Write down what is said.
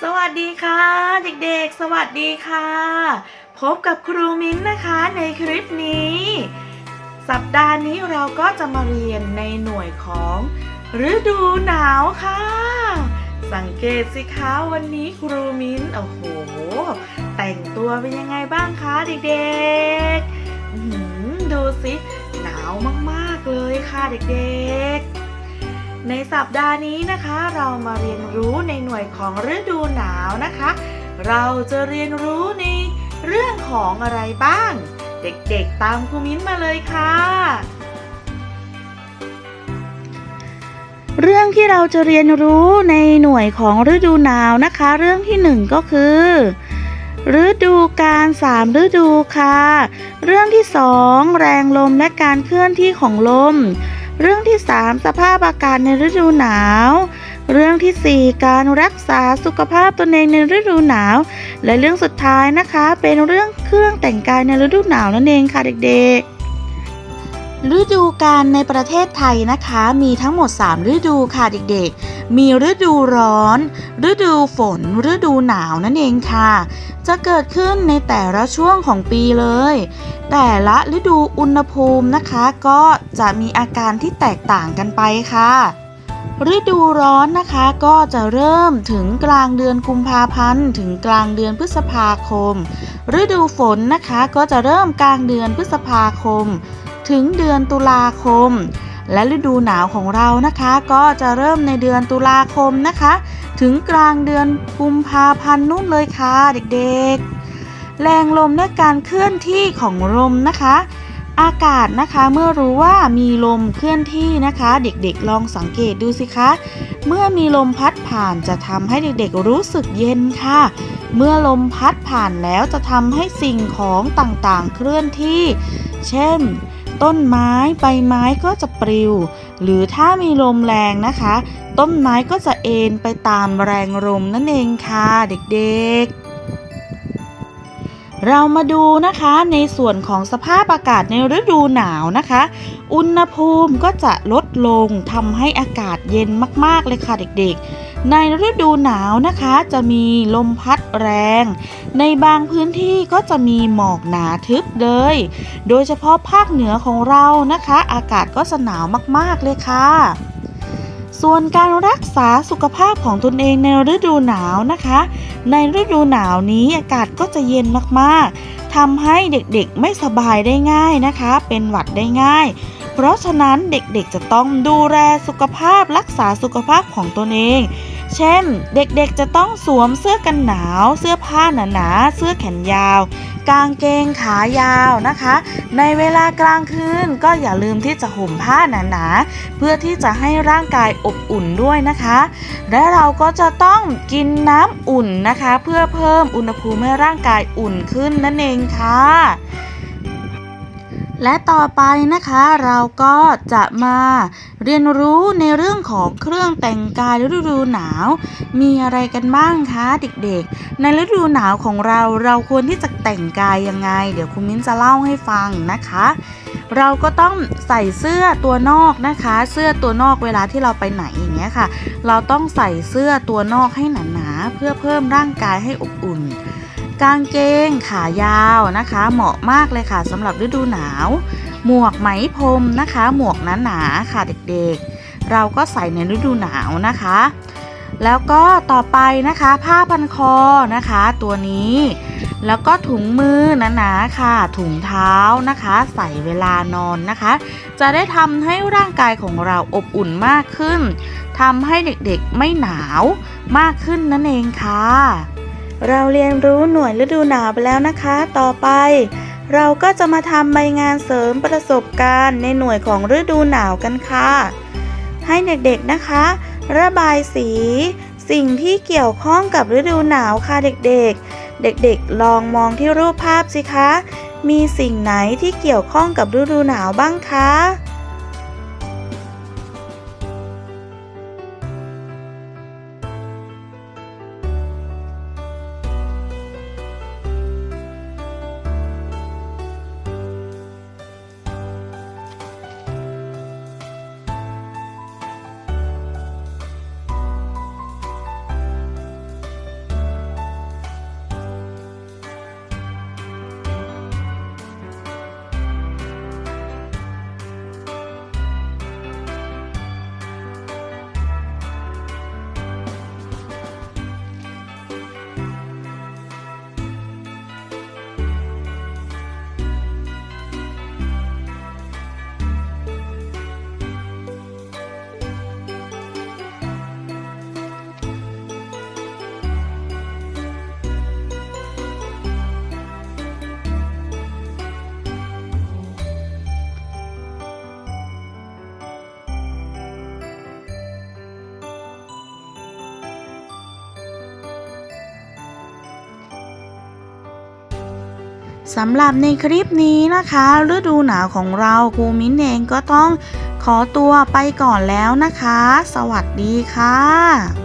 สวัสดีค่ะ เด็กๆ สวัสดีค่ะ พบกับครูมิ้นนะคะในคลิปนี้ สัปดาห์นี้เราก็จะมาเรียนในหน่วยของฤดูหนาวค่ะ สังเกตสิคะวันนี้ครูมิ้นโอ้โห แต่งตัวเป็นยังไงบ้างคะเด็กๆดูสิหนาวมากๆเลยค่ะเด็กๆ ในสัปดาห์นี้นะคะเรามาเรียนรู้ในหน่วยของฤดูหนาวนะคะ เราจะเรียนรู้ในเรื่องของอะไรบ้าง เด็กๆตามครูมิ้นมาเลยค่ะ เรื่องที่เราจะเรียนรู้ในหน่วยของฤดูหนาวนะคะ เรื่องที่หนึ่งก็คือฤดูการสามฤดูค่ะ เรื่องที่สองแรงลมและการเคลื่อนที่ของลม เรื่องที่ 3 สภาพอากาศในฤดูหนาว เรื่องทีสี่ 4 การรักษาสุขภาพตนเองในฤดูหนาว และเรื่องสุดท้ายนะคะ เป็นเรื่องเครื่องแต่งกายในฤดูหนาวนั่นเองค่ะเด็กๆ ฤดูกาลในประเทศไทยนะคะมีทั้งหมด 3 ฤดูค่ะเด็กๆ มีฤดูร้อน ฤดูฝน ฤดูหนาวนั่นเองค่ะ จะเกิดขึ้นในแต่ละช่วงของปีเลย แต่ละฤดูอุณหภูมินะคะ ก็จะมีอาการที่แตกต่างกันไปค่ะ ฤดูร้อนนะคะก็จะเริ่มถึงกลางเดือนกุมภาพันธ์ถึงกลางเดือนพฤษภาคม ฤดูฝนนะคะก็จะเริ่มกลางเดือนพฤษภาคม ถึงเดือนตุลาคม และฤดูหนาวของเรานะคะ ก็จะเริ่มในเดือนตุลาคมนะคะ ถึงกลางเดือนกุมภาพันธ์นู่นเลยค่ะเด็กๆ แรงลมและการเคลื่อนที่ของลมนะคะ อากาศนะคะเมื่อรู้ว่ามีลมเคลื่อนที่นะคะ เด็กๆลองสังเกตดูสิคะ เมื่อมีลมพัดผ่านจะทำให้เด็กๆรู้สึกเย็นค่ะเมื่อลมพัดผ่านแล้วจะทำให้สิ่งของต่างๆเคลื่อนที่ เช่น ต้นไม้ใบไม้ก็จะปลิว หรือถ้ามีลมแรงนะคะ ต้นไม้ก็จะเอ็นไปตามแรงลมนั่นเองค่ะเด็กๆเรามาดูนะคะในส่วนของสภาพอากาศในฤดูหนาวนะคะ อุณหภูมิก็จะลดลงทำให้อากาศเย็นมากๆเลยค่ะเด็กๆ ในฤดูหนาวนะคะจะมีลมพัดแรง ในบางพื้นที่ก็จะมีหมอกหนาทึบเลย โดยเฉพาะภาคเหนือของเรานะคะ อากาศก็จะหนาวมากๆเลยค่ะส่วนการรักษาสุขภาพของตนเองในฤดูหนาวนะคะ ในฤดูหนาวนี้อากาศก็จะเย็นมากๆทำให้เด็กๆไม่สบายได้ง่ายนะคะ เป็นหวัดได้ง่าย เพราะฉะนั้นเด็กๆจะต้องดูแลสุขภาพรักษาสุขภาพของตนเอง เช่น เด็กๆจะต้องสวมเสื้อกันหนาว เสื้อผ้าหนาๆเสื้อแขนยาว กางเกงขายาวนะคะ ในเวลากลางคืนก็อย่าลืมที่จะห่มผ้าหนาๆเพื่อที่จะให้ร่างกายอบอุ่นด้วยนะคะ และเราก็จะต้องกินน้ำอุ่นนะคะ เพื่อเพิ่มอุณหภูมิให้ร่างกายอุ่นขึ้นนั่นเองค่ะ และต่อไปนะคะเราก็จะมาเรียนรู้ในเรื่องของเครื่องแต่งกายฤดูหนาว มีอะไรกันบ้างคะเด็กๆ ในฤดูหนาวของเราเราควรที่จะแต่งกายยังไง เดี๋ยวคุณมิ้นจะเล่าให้ฟังนะคะ เราก็ต้องใส่เสื้อตัวนอกนะคะ เสื้อตัวนอกเวลาที่เราไปไหนอย่างเงี้ยค่ะ เราต้องใส่เสื้อตัวนอกให้หนาๆเพื่อเพิ่มร่างกายให้อบอุ่น กางเกงขายาวนะคะ เหมาะมากเลยค่ะสำหรับฤดูหนาว หมวกไหมพรมนะคะ หมวกหนาๆค่ะเด็กๆ เราก็ใส่ในฤดูหนาวนะคะ แล้วก็ต่อไปนะคะ ผ้าพันคอนะคะ ตัวนี้ แล้วก็ถุงมือหนาๆค่ะ ถุงเท้านะคะ ใส่เวลานอนนะคะ จะได้ทำให้ร่างกายของเราอบอุ่นมากขึ้นทำให้เด็กๆไม่หนาวมากขึ้นนั่นเองค่ะ เราเรียนรู้หน่วยฤดูหนาวไปแล้วนะคะ ต่อไป เราก็จะมาทำใบงานเสริมประสบการณ์ในหน่วยของฤดูหนาวกันค่ะ ให้เด็กๆนะคะ ระบายสี สิ่งที่เกี่ยวข้องกับฤดูหนาวค่ะเด็กๆ เด็กๆ ลองมองที่รูปภาพสิคะ มีสิ่งไหนที่เกี่ยวข้องกับฤดูหนาวบ้างคะ สำหรับในคลิปนี้นะคะ ฤดูหนาวของเราครูมิ้นเองก็ต้องขอตัวไปก่อนแล้วนะคะ สวัสดีค่ะ